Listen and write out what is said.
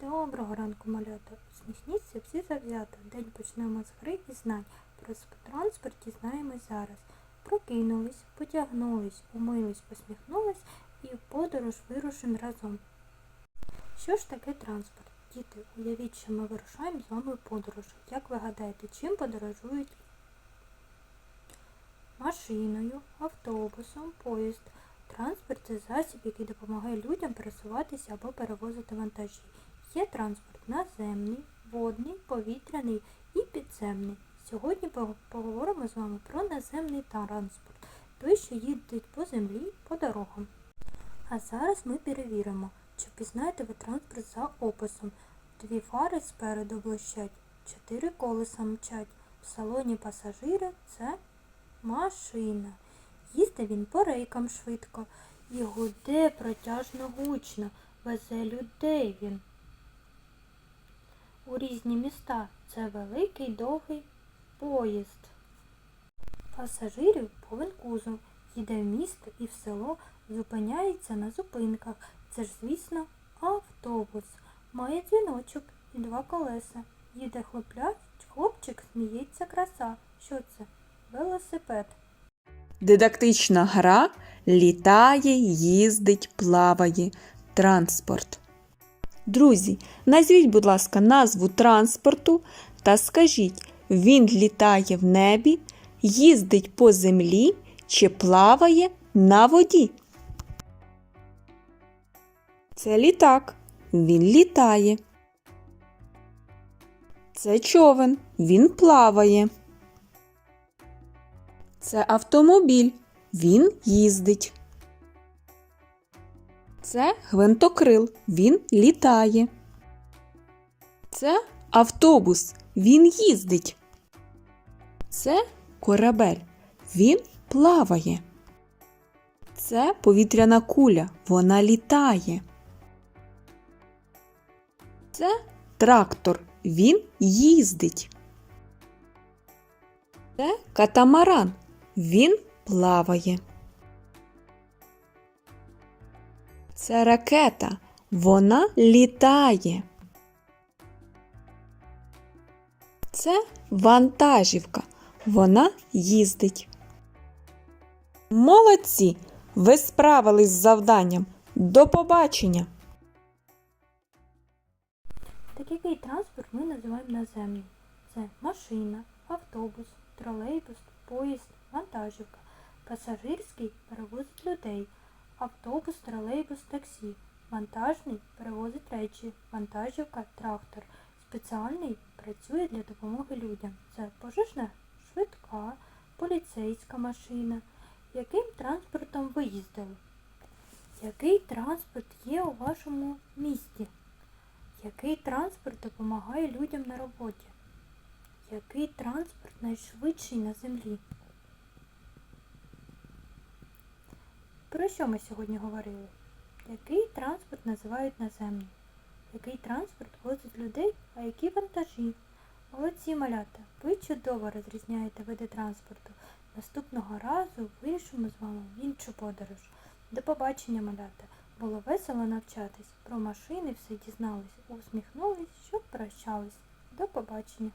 Доброго ранку, малята. Усміхніться всі завзято. День почнемо з гри і знань. Про транспорт дізнаємось зараз. Прокинулись, потягнулись, умились, посміхнулись і в подорож вирушимо разом. Що ж таке транспорт? Діти, уявіть, що ми вирушаємо з вами в подорож. Як ви гадаєте, чим подорожують? Машиною, автобусом, поїзд. Транспорт це засіб, який допомагає людям пересуватися або перевозити вантажі. Є транспорт наземний, водний, повітряний і підземний. Сьогодні поговоримо з вами про наземний транспорт, той, що їздить по землі, по дорогам. А зараз ми перевіримо, чи пізнаєте ви транспорт за описом. Дві фари спереду блищать, чотири колеса мчать. В салоні пасажири це машина. Їздить він по рейкам швидко і гуде протяжно гучно, везе людей він. У різні міста це великий довгий поїзд. Пасажирів повен кузов, їде в місто і в село, зупиняється на зупинках. Це ж, звісно, автобус. Має дзвіночок і два колеса. Їде хлопляч, хлопчик, сміється краса. Що це? Велосипед. Дидактична гра літає, їздить, плаває. Транспорт. Друзі, назвіть, будь ласка, назву транспорту та скажіть, він літає в небі, їздить по землі чи плаває на воді. Це літак. Він літає. Це човен. Він плаває. Це автомобіль. Він їздить. Це гвинтокрил. Він літає. Це автобус. Він їздить. Це корабель. Він плаває. Це повітряна куля. Вона літає. Це трактор. Він їздить. Це катамаран. Він плаває. Це ракета. Вона літає. Це вантажівка. Вона їздить. Молодці! Ви справились з завданням. До побачення! Так який транспорт ми називаємо наземний? Це машина, автобус, тролейбус, поїзд, вантажівка. Пасажирський перевозить людей. Автобус, тролейбус, таксі. Вантажний перевозить речі. Вантажівка, трактор. Спеціальний працює для допомоги людям. Це пожежна швидка, поліцейська машина. Яким транспортом ви їздили? Який транспорт є у вашому місті? Який транспорт допомагає людям на роботі? Який транспорт найшвидший на землі? Про що ми сьогодні говорили? Який транспорт називають наземний? Який транспорт возить людей, а які вантажі? Молодці малята, ви чудово розрізняєте види транспорту. Наступного разу вирішимо з вами в іншу подорож. До побачення, малята! Було весело навчатись. Про машини все дізнались, усміхнулись, щоб прощались. До побачення.